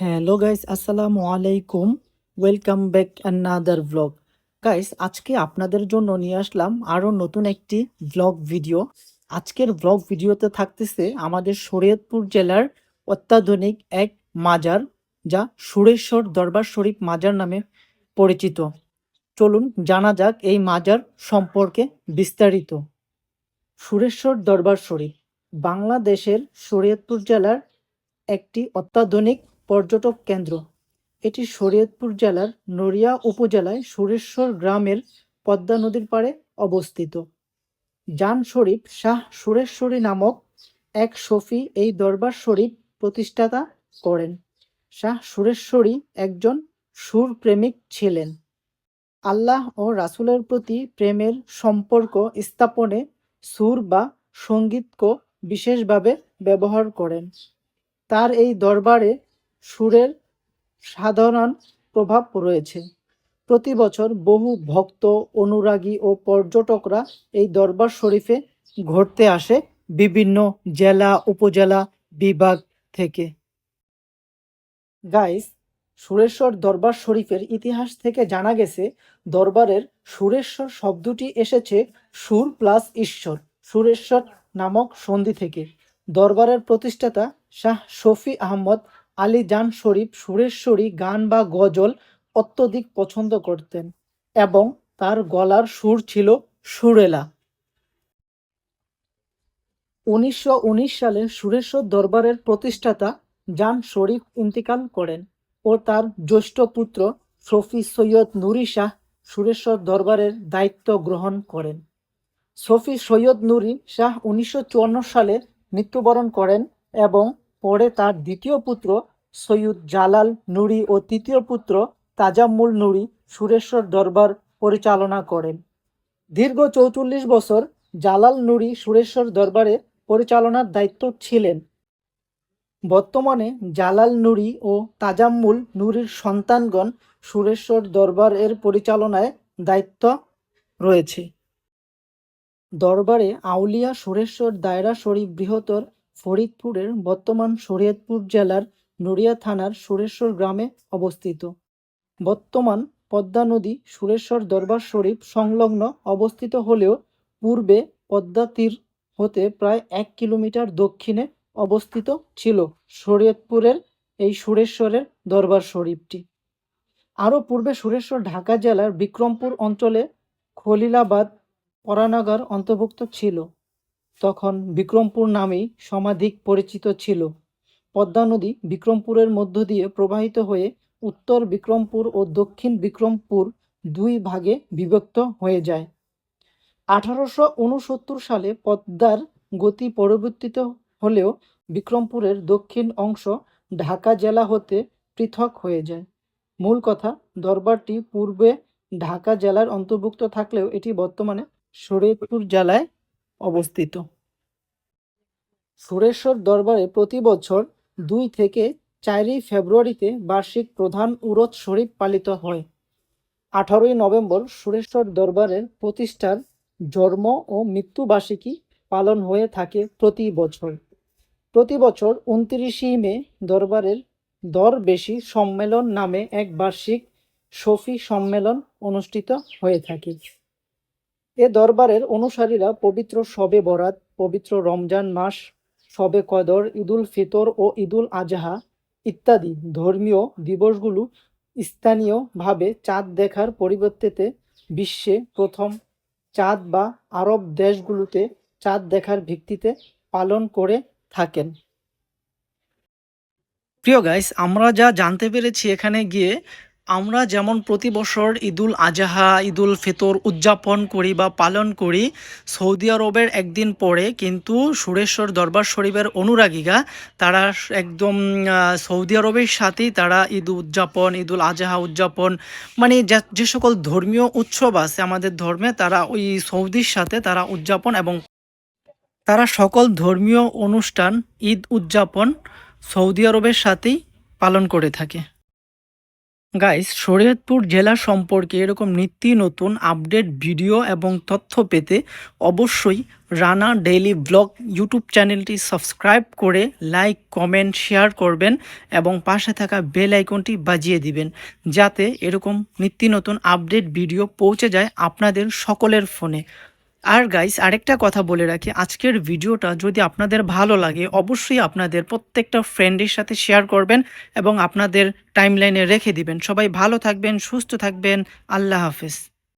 Hello guys আসসালামু আলাইকুম welcome back another blog guys আজকে আপনাদের জন্য নিয়ে আসলাম আরও নতুন একটি ব্লগ ভিডিও আজকের ভ্লগ ভিডিওতে থাকতেছে আমাদের শরীয়তপুর জেলার অত্যাধুনিক এক মাজার, যা সুরেশ্বর দরবার শরীফ মাজার নামে পরিচিত। চলুন জানা যাক এই মাজার সম্পর্কে বিস্তারিত। সুরেশ্বর দরবার শরীফ, বাংলাদেশের শরীয়তপুর জেলার একটি অত্যাধুনিক পর্যটক কেন্দ্র। এটি শরীয়তপুর জেলার নড়িয়া উপজেলায় সুরেশ্বর গ্রামের পদ্মা নদীর পাড়ে অবস্থিত। জান শরীফ শাহ সুরেশ্বরী নামক এক সফি এই দরবার শরীফ প্রতিষ্ঠাতা করেন। শাহ সুরেশ্বরী একজন সুর প্রেমিক ছিলেন। আল্লাহ ও রাসুলের প্রতি প্রেমের সম্পর্ক স্থাপনে সুর বা সঙ্গীতকে বিশেষভাবে ব্যবহার করেন। তার এই দরবারে সুরের সাধারণ প্রভাব রয়েছে। প্রতি বছর বহু ভক্ত, অনুরাগী ও পর্যটকরা এই দরবার শরীফে ঘুরতে আসে বিভিন্ন জেলা, উপজেলা বিভাগ থেকে। গাইস সুরেশ্বর দরবার শরীফের ইতিহাস থেকে জানা গেছে, দরবারের সুরেশ্বর শব্দটি এসেছে সুর প্লাস ঈশ্বর, সুরেশ্বর নামক সন্ধি থেকে। দরবারের প্রতিষ্ঠাতা শাহ শফি আহমদ আলী জান শরীফ, সুরেশ্বরী গান বা গজল অত্যধিক পছন্দ করতেন এবং তার গলার সুর ছিল সুরেলা। উনিশশো উনিশ সালে সুরেশ্বর দরবারের প্রতিষ্ঠাতা জান শরীফ ইন্তিকাল করেন ও তার জ্যৈষ্ঠ পুত্র শফি সৈয়দ নুরি শাহ সুরেশ্বর দরবারের দায়িত্ব গ্রহণ করেন। শফি সৈয়দ নুরি শাহ উনিশশো চুয়ান্ন সালে মৃত্যুবরণ করেন এবং পরে তার দ্বিতীয় পুত্র সৈয়দ জালাল নুরি ও তৃতীয় পুত্র তাজাম্মুল নুরি সুরেশ্বর দরবার পরিচালনা করেন। দীর্ঘ চৌচল্লিশ বছর জালাল নুরি সুরেশ্বর দরবারে পরিচালনার দায়িত্ব ছিলেন। বর্তমানে জালাল নুরি ও তাজাম্মুল নুরির সন্তানগণ সুরেশ্বর দরবারের পরিচালনায় দায়িত্ব রয়েছে। দরবারে আউলিয়া সুরেশ্বর দায়রা শরীফ বৃহত্তর ফরিদপুরের বর্তমান শরীয়তপুর জেলার নড়িয়া থানার সুরেশ্বর গ্রামে অবস্থিত। বর্তমান পদ্মা নদী সুরেশ্বর দরবার শরীফ সংলগ্ন অবস্থিত হলেও পূর্বে পদ্মা তীর হতে প্রায় এক কিলোমিটার দক্ষিণে অবস্থিত ছিল শরীয়তপুরের এই সুরেশ্বরের দরবার শরীফটি। আরও পূর্বে সুরেশ্বর ঢাকা জেলার বিক্রমপুর অঞ্চলে খলিলাবাদ পরানাগার অন্তর্ভুক্ত ছিল। তখন বিক্রমপুর নামেই সমাধিক পরিচিত ছিল। পদ্মা নদী বিক্রমপুরের মধ্য দিয়ে প্রবাহিত হয়ে উত্তর বিক্রমপুর ও দক্ষিণ বিক্রমপুর দুই ভাগে বিভক্ত হয়ে যায়। আঠারোশো উনসত্তর সালে পদ্মার গতি পরিবর্তিত হলেও বিক্রমপুরের দক্ষিণ অংশ ঢাকা জেলা হতে পৃথক হয়ে যায়। মূল কথা, দরবারটি পূর্বে ঢাকা জেলার অন্তর্ভুক্ত থাকলেও এটি বর্তমানে শরীয়তপুর জেলায় অবস্থিত। সুরেশ্বর দরবারে প্রতি বছর দুই থেকে চারই ফেব্রুয়ারিতে বার্ষিক প্রধান উরত শরীফ পালিত হয়। আঠারোই নভেম্বর সুরেশ্বর দরবারের প্রতিষ্ঠার জন্ম ও মৃত্যুবার্ষিকী পালন হয়ে থাকে প্রতি বছর। প্রতি বছর উনত্রিশে মে দরবারের দরবেশি সম্মেলন নামে এক বার্ষিক শফি সম্মেলন অনুষ্ঠিত হয়ে থাকে। এ দরবারের অনুসারীরা পবিত্র শবে বরাত, পবিত্র রমজান মাস, শবে কদর, ঈদুল ফিতর ও ঈদুল আজহা ইত্যাদি ধর্মীয় দিবসগুলো স্থানীয়ভাবে চাঁদ দেখার পরিবর্তেতে বিশ্বে প্রথম চাঁদ বা আরব দেশগুলোতে চাঁদ দেখার ভিত্তিতে পালন করে থাকেন। প্রিয় গাইস আমরা যা জানতে পেরেছি এখানে গিয়ে আমরা যেমন প্রতি বছর ঈদুল আজহা, ঈদুল ফিতর উদযাপন করি বা পালন করি, সৌদি আরবের একদিন পরে কিন্তু সুরেশ্বর দরবার শরীফের অনুরাগীরা তারা একদম সৌদি আরবের সাথেই তারা ঈদ উদযাপন, ঈদুল আজহা উদযাপন মানে যে সকল ধর্মীয় উৎসব আছে আমাদের ধর্মে তারা ওই সৌদির সাথে তারা উদযাপন এবং তারা সকল ধর্মীয় অনুষ্ঠান, ঈদ উদযাপন সৌদি আরবের সাথেই পালন করে থাকে। গাইস শরীয়তপুর জেলা সম্পর্কে এরকম নিত্য নতুন আপডেট, ভিডিও এবং তথ্য পেতে অবশ্যই রানা ডেইলি ব্লগ ইউটিউব চ্যানেলটি সাবস্ক্রাইব করে লাইক, কমেন্ট, শেয়ার করবেন এবং পাশে থাকা বেল আইকনটি বাজিয়ে দিবেন যাতে এরকম নিত্য নতুন আপডেট, ভিডিও পৌঁছে যায় আপনাদের সকলের ফোনে। আর গাইস আরেকটা কথা বলে রাখি, আজকের ভিডিওটা যদি আপনাদের ভালো লাগে, অবশ্যই আপনাদের প্রত্যেকটা ফ্রেন্ডের সাথে শেয়ার করবেন এবং আপনাদের টাইমলাইনে রেখে দিবেন। সবাই ভালো থাকবেন, সুস্থ থাকবেন, আল্লাহ হাফেজ।